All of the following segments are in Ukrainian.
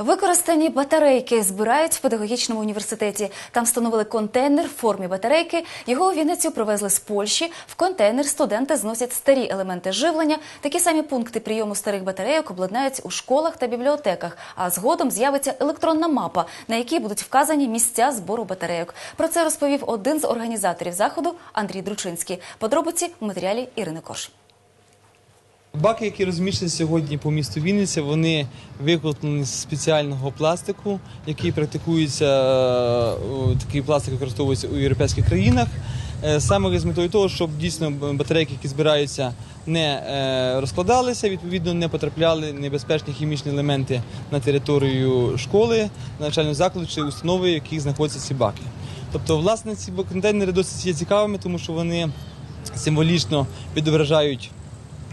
Використані батарейки збирають в педагогічному університеті. Там встановили контейнер в формі батарейки. Його у Вінницю привезли з Польщі. В контейнер студенти зносять старі елементи живлення. Такі самі пункти прийому старих батарейок обладнають у школах та бібліотеках. А згодом з'явиться електронна мапа, на якій будуть вказані місця збору батарейок. Про це розповів один з організаторів заходу Андрій Дручинський. Подробиці у матеріалі Ірини Кош. Баки, які розміщені сьогодні по місту Вінниця, вони виконані з спеціального пластику, який практикується, е, такий пластик використовується у європейських країнах. Е, Саме з метою того, щоб дійсно батарейки, які збираються, не е, розкладалися, відповідно не потрапляли небезпечні хімічні елементи на територію школи, навчального закладу чи установи, в яких знаходяться ці баки. Тобто, власне, ці контейнери досить є цікавими, тому що вони символічно відображають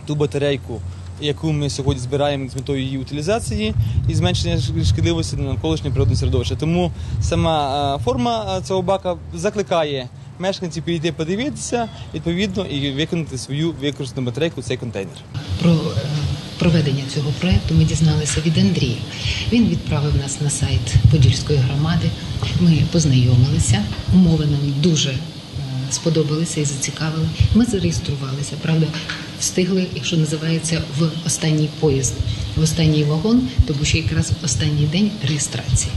ту батарейку, яку ми сьогодні збираємо з метою її утилізації і зменшення шкідливості на навколишнє природне середовище. Тому сама е, форма е, цього бака закликає мешканців підійти подивитися, відповідно, і виконати свою використану батарейку в цей контейнер. Про е, проведення цього проекту ми дізналися від Андрія. Він відправив нас на сайт Подільської громади. Ми познайомилися. Умови нам дуже сподобалися і зацікавили. Ми зареєструвалися. Правда, встигли, якщо називається, в останній поїзд, в останній вагон, тому що якраз останній день реєстрації.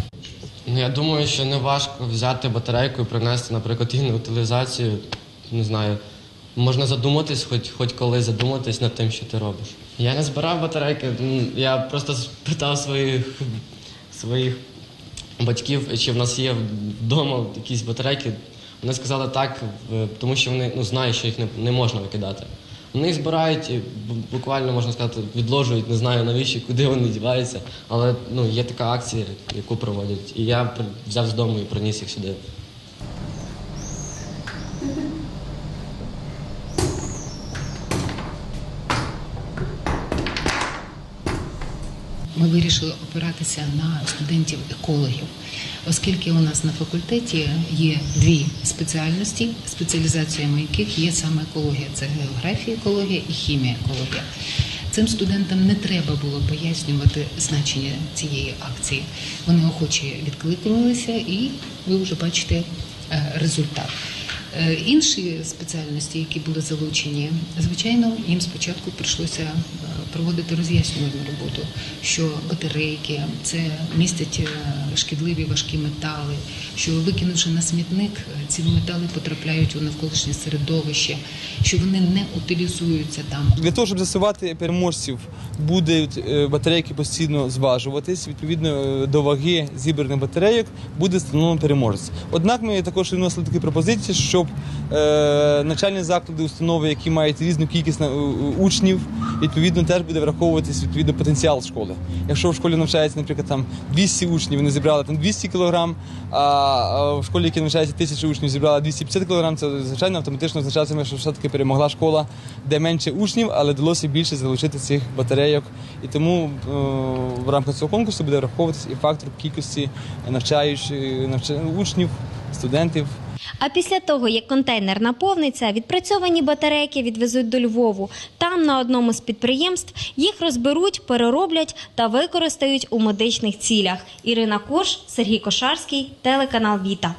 Ну, я думаю, що не важко взяти батарейку і принести, наприклад, її на утилізацію. Не знаю, можна задуматись, хоч, хоч коли задуматись над тим, що ти робиш. Я не збирав батарейки, я просто спитав своїх, своїх батьків, чи в нас є вдома якісь батарейки. Вони сказали так, тому що вони ну, знають, що їх не, не можна викидати. Вони їх збирають і буквально можна сказати, відложують, не знаю навіщо, куди вони діваються. Але ну, є така акція, яку проводять. І я взяв з дому і приніс їх сюди. Ми вирішили опиратися на студентів-екологів, оскільки у нас на факультеті є дві спеціальності, спеціалізаціями яких є саме екологія: це географія, екологія і хімія екологія. Цим студентам не треба було пояснювати значення цієї акції. Вони охоче відкликнулися, і ви вже бачите е, результат. Е, Інші спеціальності, які були залучені, звичайно, їм спочатку прийшлося е, проводити роз'яснювальну роботу, що батарейки це містять е, шкідливі важкі метали, що викинувши на смітник, е, ці метали потрапляють у навколишнє середовище, що вони не утилізуються там. Для того, щоб засувати переможців, будуть е, батарейки постійно зважуватись. Відповідно до ваги зібраних батарейок буде встановлено переможець. Однак ми також вносили такі пропозиції, щоб е, навчальні заклади, установи, які мають різну кількість учнів, відповідно теж буде враховуватись відповідно потенціал школи. Якщо в школі навчається, наприклад, там 200 учнів, вони зібрали там 200 кг, а в школі, які навчається 1000 учнів, зібрала 250 кг, це звичайно автоматично означатиме, що все-таки перемогла школа, де менше учнів, але вдалося більше залучити цих батарейок. І тому е, в рамках цього конкурсу буде враховуватись і фактор кількості навчаючих навча- учнів, студентів. А після того, як контейнер наповниться, відпрацьовані батарейки відвезуть до Львову. Там на одному з підприємств їх розберуть, перероблять та використають у медичних цілях. Ірина Кош, Сергій Кошарський, телеканал Віта.